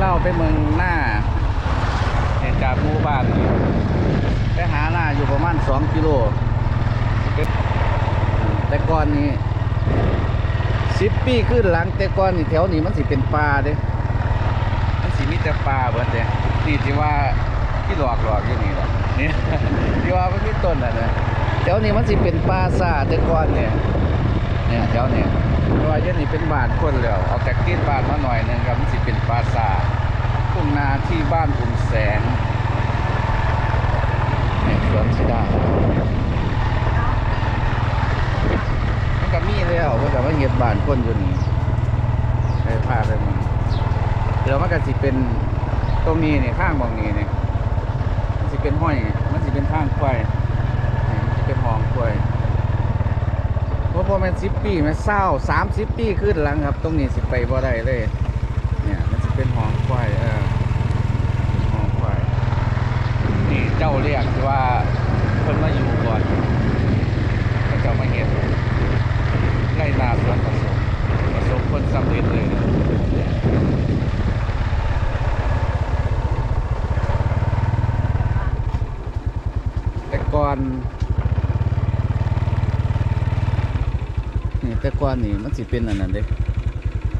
เล่าไปเมืองหน้าเนี่ยจากหมู่บ้านไปหาหน้าอยู่ประมาณสองกิโลแต่ก่อนนี้สิบปีขึ้นหลังแต่ก่อนนี่แถวนี้มันสิเป็นป่าเด้มันสิมีแต่ป่าเบิดเด้นี่ที่ว่าที่หลอกหลอกอยู่นี่แหละนี่ที่ว่ามันมีต้นอะนะแถวนี้มันสิเป็นป่าซาแต่ก่อนเนี่ย เนี่ยแถวเนี่ยราะว่าเยนี้เป็นบานคนแล้วเอาจากกินบานมาหน่อยหนึงครับมันสิเป็นปราสาททุ่งนาที่บ้านอุ่มแสงเนี่ยสวนสิดามันก็มีแล้วมันก็มาเฮ็ดบ้านคนอยู่นี่ไปพาไปมันเดี๋ยวมันก็สิเป็นตรงนี้เนี่ยข้างมองนี้เนี่ยมันสิเป็นห้อยมันสิเป็นทางควายเนี่ยมันสิเป็นห้องควาย ราะพอแมันสิบปีมันเศร้าสามสิบปีขึ้นหลังครับ ตรงนี้สิไปบ่ได้เลย เนี่ยมันจะเป็นหองควายเออหองควายนี่เจ้าเรียกว่าเพิ่นมาอยู่ก่อนเจ้ามาเห็นไรนาสวนผสมผสมคนสำเร็จเลยแต่ก่อน แต่ก่อนนี่มันสิเป็นอันนั้นเด้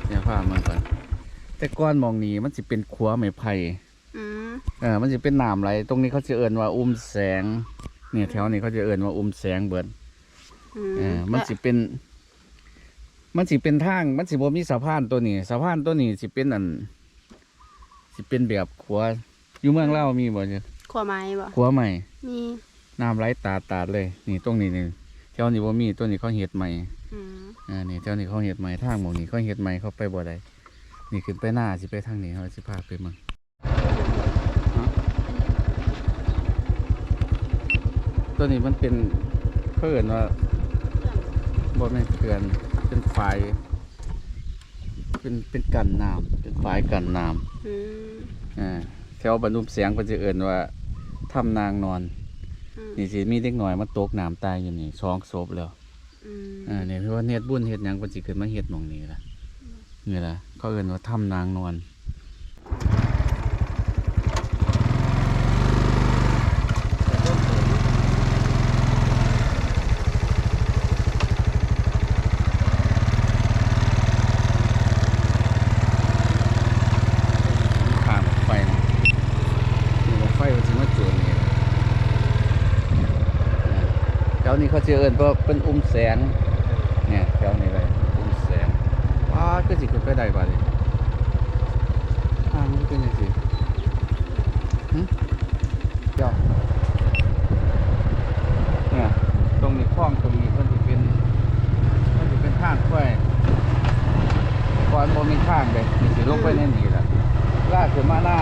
อย่าพามาก่อนแต่ก่อนหมองนี้มันสิเป็นขัวไม้ไผ่อืมเออมันสิเป็นน้ำไหลตรงนี้เขาจะเอิ้นว่าอุ้มแสง เนี่ยแถวนี้เขาจะเอิ้นว่าอุ้มแสงเบิดอืเออมันสิเป็น มันสิเป็นทาง มันสิบ่มีสะพานตัวนี้สะพานตัวนี้สิเป็นอันสิเป็นแบบขัวอยู่เมืองเล่าวมีบ่เนี่ยขวไม้บ่ขัวใหม่มีน้ำไหลตาดตาดเลย นี่ตรงนี้นี่ แถวนี้บ่มีตัวนี้เขาเฮ็ดใหม่อืมอ่านี่เจ้านี่เขาเห็ดใหม่ทางหมองนี่เขาเห็ดใหม่เขาไปบ่ได้นี่ขึ้นไปหน้าสิไปทางนี้เขาสิพาไปมึงตัวนี้มันเป็นเพื่อนว่าบ่แม่นเขื่อนเป็นฝายเป็นเป็นกันน้ำเป็นฝายกันน้อืมำอ่าแถวบรรลุมเสียงเพิ่นจะเอิ้นว่าถ้ำนางนอนอืม นี่สิมีเด็กน้อยมาตกน้ำตายอยู่นี่สองศพแล้วอืมอ่าเนี่ยคือว่าเฮ็ดบุญเฮ็ดหยังเพิ่นสิขึ้นมาเฮ็ดหม่องนี้ล่ะนี่ล่ะเขาเอิ้นว่าถ้ำนางนวลข้ามไฟนะนี่ว่าไฟมันสิมาจูนนี่ล่ะ แถวนี้เขาสิเอิ้นว่าเป็นอุ้มแสงเนี่ยแถวนี้เลยอุ้มแสงว้าก็สิขึ้นไปได้บ่ดิทางมันเป็นยังสิหึเดี๋ยวเนี่ยตรงนี้คลองตรงนี้มันจะเป็นมันจะเป็นทางค่อยก่อนบ่มีทางเลยนี่สิลงไปในนี่แหละลากขึ้นมาหน้า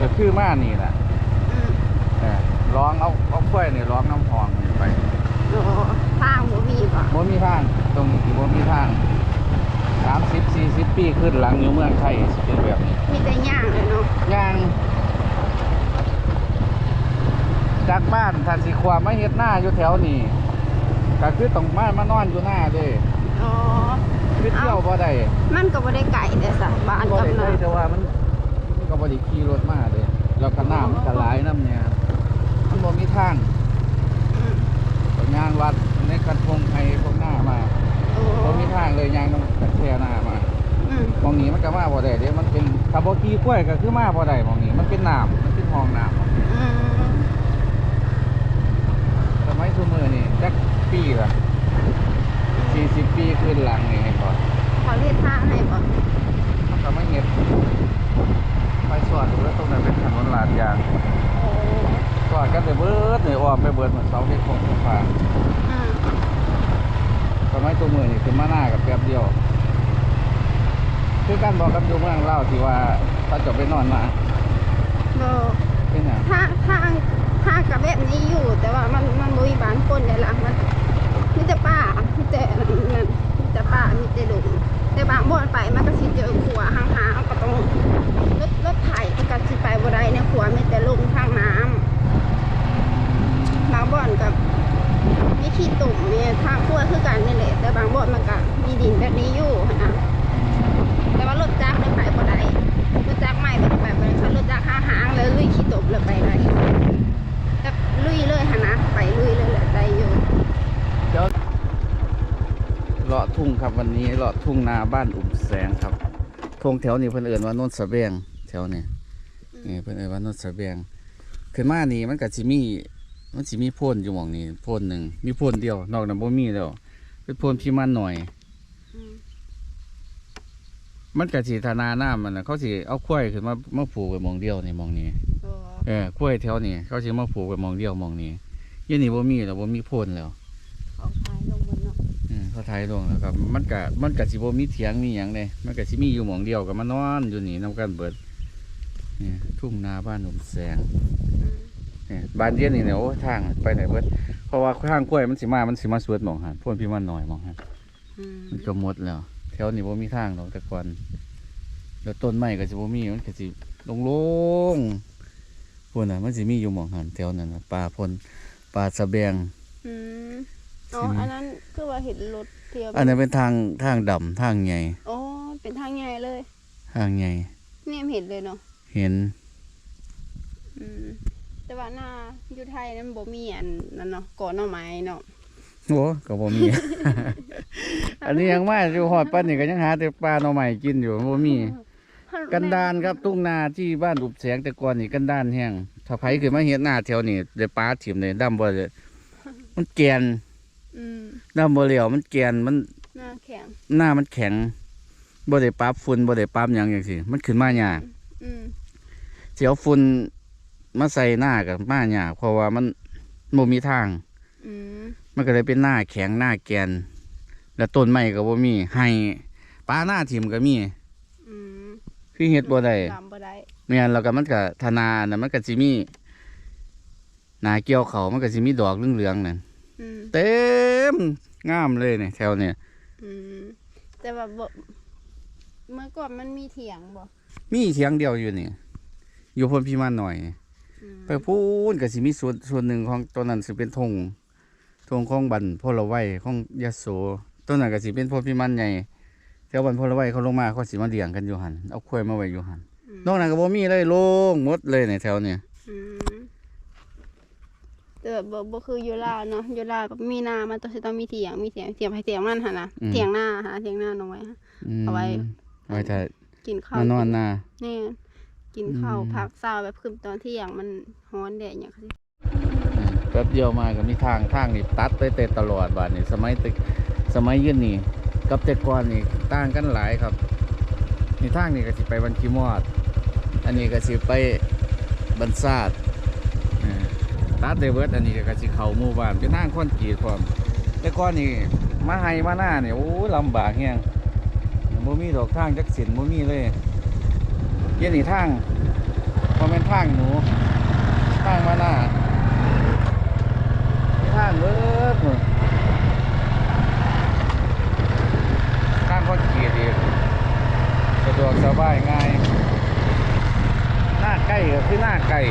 ก็คือมานี่แหละอืมเออ ร้องเอาเอาค่อยนี่ร้องน้ำหองนี่ไปโอ้ทางบ่มีบ่บ่มีทางตรงนี้ที่บ่มีทางสามสิบสี่สิบปีขึ้นหลังอยู่เมืองไทยสิเป็นแบบนี้มีแต่ย่างเลยเนาะย่างจากบ้านทันสิความมาเฮ็ดหน้าอยู่แถวนี้ก็คือต้องมามานอนอยู่หน้าเด้อ๋อคือเที่ยวบ่ได้มันก็บ่ได้ไกลแต่สะบ้านบ่กับได้นาเลยแต่ว่ามันมันก็บ่ได้ขี่รถมาเด้แล้วก็น้ำมันก็หลายน้ำเนี่ย มันบ่มีทางอืมก็ย่างวัดในกันพงไทยพวกหน้ามาโอ้บ่มีทางเลยย่างต้องแค่หน้ามาอืมหมองนี้มันก็มาบ่ได้เด้มันเป็นถ้าบ่ขี่กล้วยก็คือมาบ่ได้หมองนี้มันเป็นน้ำมันเป็นห้องน้ำอืมสมัยซุมื้อนี่จักปีละ40ปีขึ้นหลังนี่เห็นบ่เขาเรียกทางให้บ่มันก็มาเฮ็ดไปสอดดูแล้วตรงนั้นเป็นถนนลาดยาง โอ้สอดกันไปเบิดนี่อ้อมไปเบิดเหมือนเสาเฮ็ดของไฟฟ้าอืมสมัยซุมื้อนี่ขึ้นมาหน้ากับแป๊บเดียว คือกันบอกกับอยู่เมืองเล่าวที่ว่าเขาจะไปนอนมาโลเป็นหยังทางทางทางกับแบบนี้อยู่ แต่ว่ามันมันบ่มีบ้านคนเลยล่ะมันมีแต่ป่ามีแต่นั่นนั่นมีแต่ป่ามีแต่ดงแต่บางบ่อนไปมันก็สิเจอขัวห่างๆก็ต้องรถรถไถก็สิไปบ่ได้ในขัวมีแต่ลงทางน้ำบางบ่อนกับมีขี้ตุ่มมีทางขัวคือกันนี่แหละแต่บางบ่อนมันก็มีดินแบบนี้อยู่หั้นนะแต่ ว่ารถจักรเลยไปบ่ได้รถจักรใหม่ไปไปบ่ได้คันรถจักรหาหางแล้วลุยขี้ตบเลยไปได้แบบลุยเลยหนนะไปลุยเลยแหละได้อยู่ เดี๋ยวเลาะทุ่งครับ วันนี้เลาะทุ่งนาบ้านอุ่มแสงครับทงแถวนี้เพิ่นเอิ้นว่าโนนสะเบียงแถวนี้นี่เพิ่นเอิ้นว่าโนนสะเบียงขึ้นมานี่มันก็สิมีมันสิมีโพ่นอยู่หม่องนี้โพ่นหนึ่งมีโพ่นเดียวนอกนั้นบ่มีแล้วเป็นโพ่นพิมันหน่อยอืมมันก็สิธนาน้ามันน่ะเขาสิเอาควายขึ้นมามาผูกไว้หม่องเดียวนี่หม่องนี้โอ้เออควายแถวนี้เขาสิมาผูกไว้หม่องเดียวหม่องนี้ยี่นี่บ่มีแล้วบ่มีโพ่นแล้ว ของท้ายลงบนเนาะ อืม เขาไทยลงแล้วครับ มันกะมันกะสิบ่มีเถียงมีหยังเลยมันกะสิมีอยู่หมองเดียวกับมานอนอยู่นี่นํกันเบิดนี่ทุ่งนาบ้านหนุ่มแสงอืมนี่บ้านเดียนนี่เนี่ยโอ้ทางไปไหนเบิดเพราะว่าทางกล้วยมันสิมามันสิมาสวดหมองหันพ่นพี่มันหน่อยหมองหันอืมมันก็หมดแล้วแถวนี้บ่มีทางดอกแต่ก่อนแล้วต้นไม้ก็สิบ่มีมันก็สิโล่งๆพุ่นน่ะมันสิมีอยู่หมองหันแถวนั้นน่ะป่าพ่นป่าสะแบงอืมอ๋อใช่ไหมอันนั้น คือว่าเห็นรถเที่ยวอันนั้นเป็นทางทางดำทางใหญ่อ๋อเป็นทางใหญ่เลยทางใหญ่เนี่ยเห็นเลยเนาะเห็น อืมแต่ว่าหน้าอยู่ไทยนั้นบ่มีอันนั้นเนาะก่อนหน่อไม้เนาะโอ้ก็บ่มี อันนี้ยังมาอยู่หอดปั้นนี่ก็ยังหาแต่ปลาหน่อใหม่กินอยู่บ่มี กันดานครับทุ่งนาที่บ้านอุบแสงแต่ก่อนนี่กันดานแห้งถ้าไผขึ้นมาเฮ็ดหน้าแถวนี่ได้ปลาถิ่มเลยดำบ่เลยมันแกน อืมดำบ่เหลียวมันแกนมันหน้าแข็งหน้ามันแข็งบ่ได้ปรับฝุ่นบ่ได้ปรับหยังจังซี่มันขึ้นมายากอืมสิเอาฝุ่นมาใส่หน้ากับมายากเพราะว่ามันบ่มีทางอืมมันก็เลยเป็นหน้าแข็งหน้าแกน แล้วต้นไม้ก็บ่มีให้ปลาหน้าถิ่มก็มีอืมคือเฮ็ดบ่ได้ดำบ่ได้แม่นแล้วก็มันก็ธนาน่ะมันก็สิมีหนาเกี่ยวเขามันก็สิมีดอกเหลืองๆนั่นอืม เต็มงามเลยเนี่ยแถวเนี่ยอืมแต่ว่าบ่เมื่อก่อนมันมีเถียงบ่ มีเถียงเดียวอยู่นี่อยู่พ้นพี่มันหน่อยอืมไปพูนก็สิมีส่วนส่วนหนึ่งของตัวนั้นสิเป็นธงธงของบันพลไว้ของยะโสตัวนั้นก็สิเป็นพ้นพี่มันใหญ่แถวบันพลไว้เขาลงมาเขาสิมาเลี้ยงกันอยู่หันเอาควายมาไว้อยู่หันอืมนอกนั้นก็บ่มีเลยโล่งหมดเลยในแถวเนี่ยอืม แต่แบบบ่บ่คืออยู่ลาวเนาะอยู่ลาวแบบมีนามันต้องสิต้องมีเถียงมีเถียงเถียงให้เถียงมันหั่นน่ะเถียงหน้าหาเถียงหน้าน้อยฮะมเอาไว้เอาไว้ถ้ากินข้าวมานอนหน้า แน่กินข้าวอืม พักเช้าแบบคืนตอนเที่ยงมันฮ้อนแดดอย่างนี้แป๊บเดียวมาก็มีทางทางนี่ตัดไปเตตลอดบาดนี่สมัยตึกสมัยยืนนี่ กับแต่ก่อนนี่ต่างกันหลายครับนี่ทางนี่ก็สิไปบันคีมอด อันนี้ก็สิไปบันซาดเออ ตัดเดเวิร์ดอันนี้ก็สิเข้าหมู่บ้านเป็นทางคอนกรีดพร้อมแต่ก้อนนี่มาไฮมาหน้าเนี่ยโอ้ยลำบากแฮงบ่มีดอกทางจักเส้นบ่มีเลยเยี่ย็นนี่ทางบ่แม่นทางหนูทางมาหน้าทางเวิร์ดทางคอนกรีตอีกสะดวกสบายง่าย หน้าใกล้ก็คือหน้าใกล้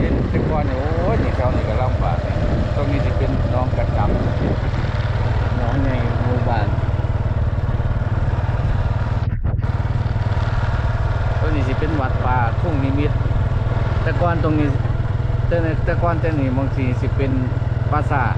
เห็นแต่ก่อนเนี่ยโอ้ยนี่แถวนี้ก็ลำบากเนี่ยตรงนี้จะเป็นหน้องกระจับหน้องในหมู่บ้านตรงนี้สิเป็นวัดป่าทุ่งนิมิตร แต่ ก้อนตรงนี้แต่ในแต่ก้อนแต่นี่บางทีสิเป็นปราสาท